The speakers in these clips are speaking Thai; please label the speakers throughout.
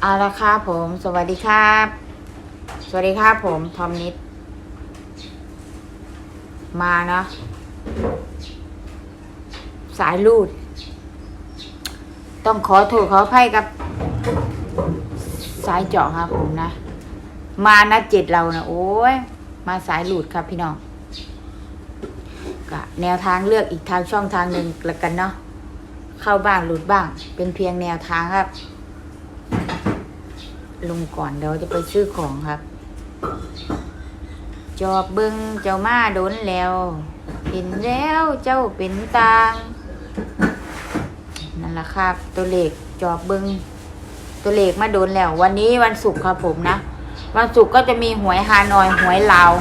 Speaker 1: เอาละครับผม สวัสดีครับ สวัสดีครับผม ทอมนิด มาเนาะสายลูด ต้องขอโทษขออภัยกับ สายเจาะครับผมนะ มานะเจ็ดเรานะโอ้ย มาสายหลุดครับพี่น้องก็แนวทางเลือกอีกทางช่องทางหนึ่งละกันเนาะเข้าบ้างหลุดบ้าง เป็นเพียงแนวทางครับ ลงก่อนเดี๋ยวจะไปซื้อของครับ จอบเบิงเจ้ามาโดนแล้ว เห็นแล้วเจ้าเป็นตางนั่นแหละครับ ตัวเลขจอบเบิงตัวเลขมาโดนแล้ว วันนี้วันศุกร์ครับผมนะ วันศุกร์ก็จะมีหวยฮานอยหวยลาว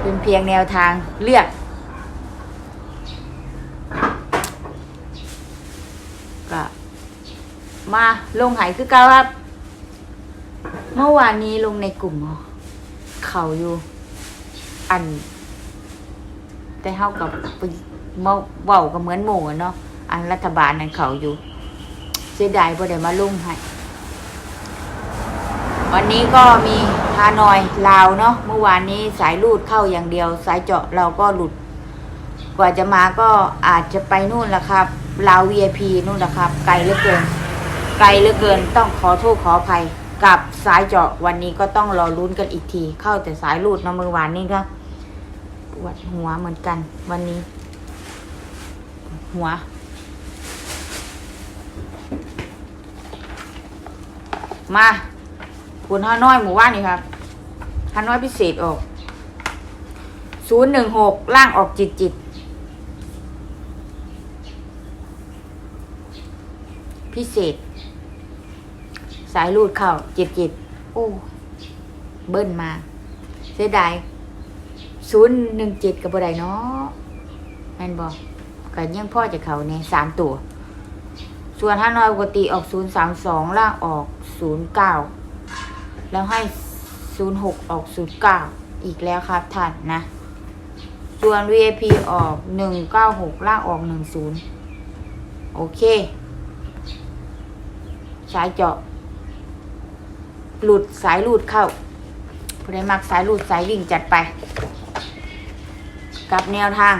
Speaker 1: เป็นเพียงแนวทางเลือก มาลงหายคือเก่าครับ เมื่อวานนี้ลงในกลุ่มเขาอยู่ อัน แต่เท่ากับไปเมาเว้าก็เหมือนหมูเนาะอันรัฐบาลนั่นเขาอยู่ เสียดายบ่ได้มาลงให้วันนี้ก็มีฮานอยลาวเนาะเมื่อวานนี้สายลูดเข้าอย่างเดียว สายเจาะเราก็หลุด กว่าจะมาก็อาจจะไปนู่นละครับลาว VIP นู่นละครับ ไกลเหลือเกิน ไกลเหลือเกินต้องขอโทษขออภัย กับสายเจาะวันนี้ก็ต้องรอลุ้นกันอีกที เข้าแต่สายลูดนาะมื่อวานนี้ก็ปวดหัวเหมือนกัน วันนี้ หัวมาคุณห้าน้อยหมู่บ้านนี่ครับห้าน้อยพิเศษออกศูนย์หนึ่งหกล่างออกจิตจิต พิเศษ สายรูดเข้าจิตจิตโอ้เบิ้ลมา เสียดายศูนย์หนึ่งจ็ดกับบ่ได้เนาะแม่นบอกกันยังพ่อจะเขาเนี่ยสามตัว ส่วนห้าน้อยปกติออกศูนย์สามสองล่างออกศูนย์เก้าแล้วให้ศูนย์หกออกศูนย์เก้าอีกแล้วครับท่านนะ ส่วน VIP ออกหนึ่งเก้าหกล่างออกหนึ่งศูนย์โอเค สายเจาะ หลุดสายหลุดเข้าผู้ใดมักสายหลุดสายวิ่งจัดไป กับแนวทาง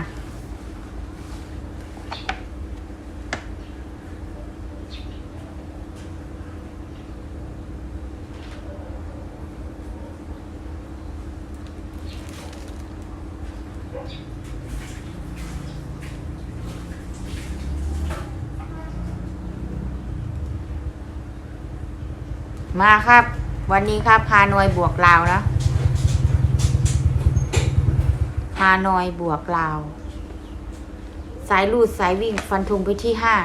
Speaker 1: มาครับ วันนี้ครับฮานอยบวกลาวนะฮานอยบวกลาว สายลูดสายวิ่งฟันธงไปที่ห้า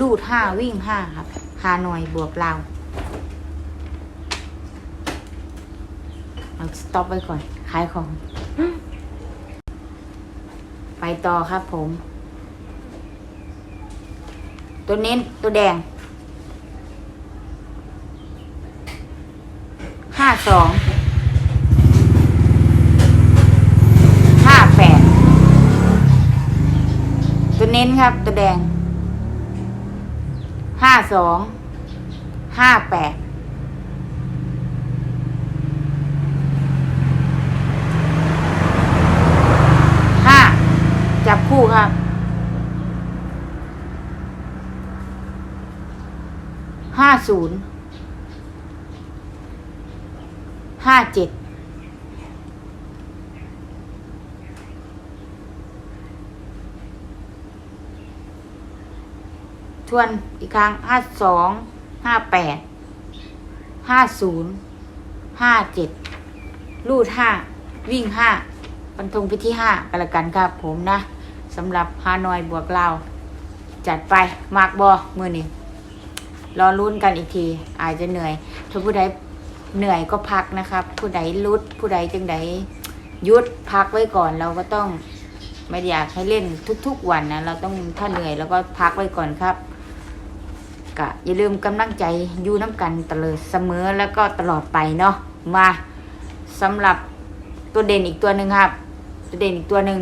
Speaker 1: ลูดห้าวิ่งห้าครับฮานอยบวกลาวเอาสต็อปไว้ก่อนขายของ ไปต่อครับผม ตัวเน้นตัวแดง ห้า สองห้าแปดตัวเน้นครับ ตัวแดงห้าสองห้าแปดห้าจับคู่ครับห้าศูนย์ ห้าเจ็ดทวนอีกครั้งห้าสองห้าแปดห้าศูนย์ห้าเจ็ดลูดห้าวิ่งห้าบรรทงไปที่ห้ากันละกันครับผมนะสำหรับฮานอยบวกเราวจัดไปมากบอมือนี้รอลุ้นกันอีกที อาจจะเหนื่อยถ้าผู้ใด เหนื่อยก็พักนะครับ ผู้ใดลุด ผู้ใดจึงใดยุดพักไว้ก่อนเราก็ต้องไม่อยากให้เล่นทุกๆวันนะเราต้องถ้าเหนื่อยเราก็พักไว้ก่อนครับก็อย่าลืมกำลังใจอยู่น้ำกันตลอดเสมอแล้วก็ตลอดไปเนาะมาสำหรับตัวเด่นอีกตัวหนึ่งครับ ตัวเด่นอีกตัวหนึ่ง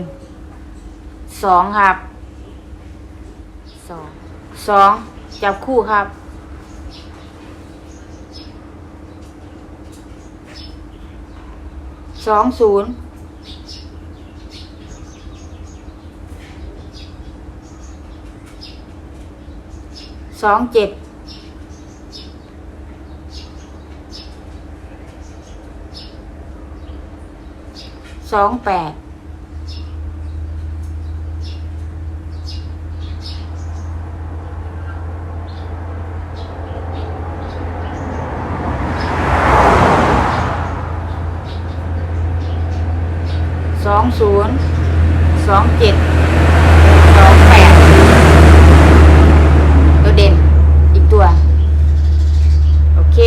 Speaker 1: สองครับสองสองจับคู่ครับ สองศูนย์สองเจ็ดสองแปด สอง ศูนย์สองเจ็ดสองแปดตัวเด่นอีกตัว โอเค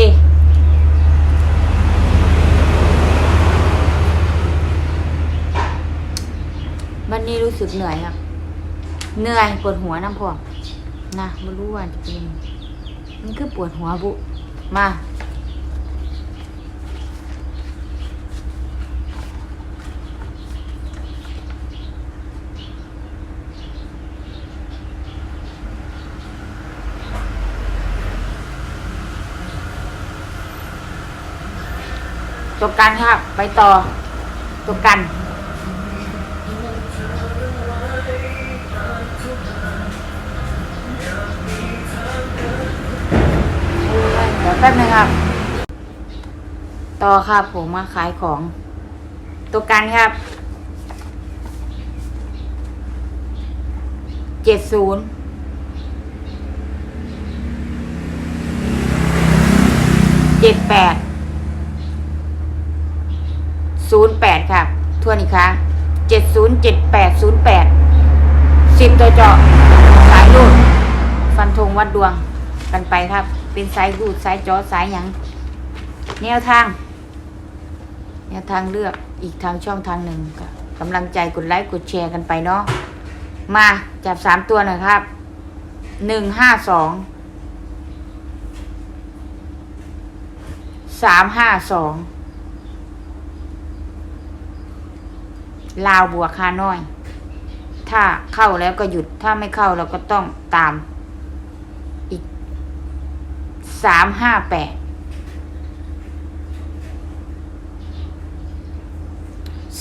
Speaker 1: วันนี้รู้สึกเหนื่อยครับ เหนื่อยปวดหัวน้ำพองนะไม่รู้ว่าจะเป็นมันคือปวดหัวบุ มา ตัวกันครับ ไปต่อ ตัวกัน เดี๋ยวแป๊บนึงครับ ต่อครับผมมาขายของ ตัวกันครับเจ็ดศูนย์เจ็ดแปด ศูนย์แปดครับทวนอีกครั้งเจ็ดศูนย์เจ็ดแปดศูนย์แปดสิบตัวเจาะสายรูด ฟันธงวัดดวงกันไปครับ เป็นสายรูดสายจาะสายหยัง แนวทาง แนวทางเลือกอีกทางช่องทางหนึ่งก็กำลังใจกดไลค์กดแชร์กันไปเนาะมาจับสามตัวหน่อยครับหนึ่งห้าสองสามห้าสอง ลาวบวกคาน้อย ถ้าเข้าแล้วก็หยุด ถ้าไม่เข้าเราก็ต้องตาม อีกสามห้าแปด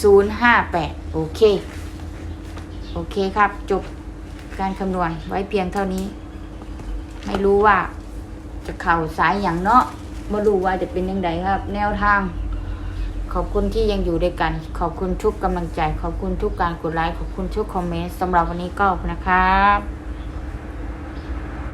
Speaker 1: ศูนย์ห้าแปดโอเค โอเคครับ จบการคำนวณไว้เพียงเท่านี้ ไม่รู้ว่าจะเข่าสายอย่างเนาะไม่รู้ว่าจะเป็นยังไงครับ แนวทาง ขอบคุณที่ยังอยู่ด้วยกัน ขอบคุณทุกกำลังใจ ขอบคุณทุกการกดไลค์ ขอบคุณทุกคอมเมนต์สำหรับวันนี้ก็นะครับ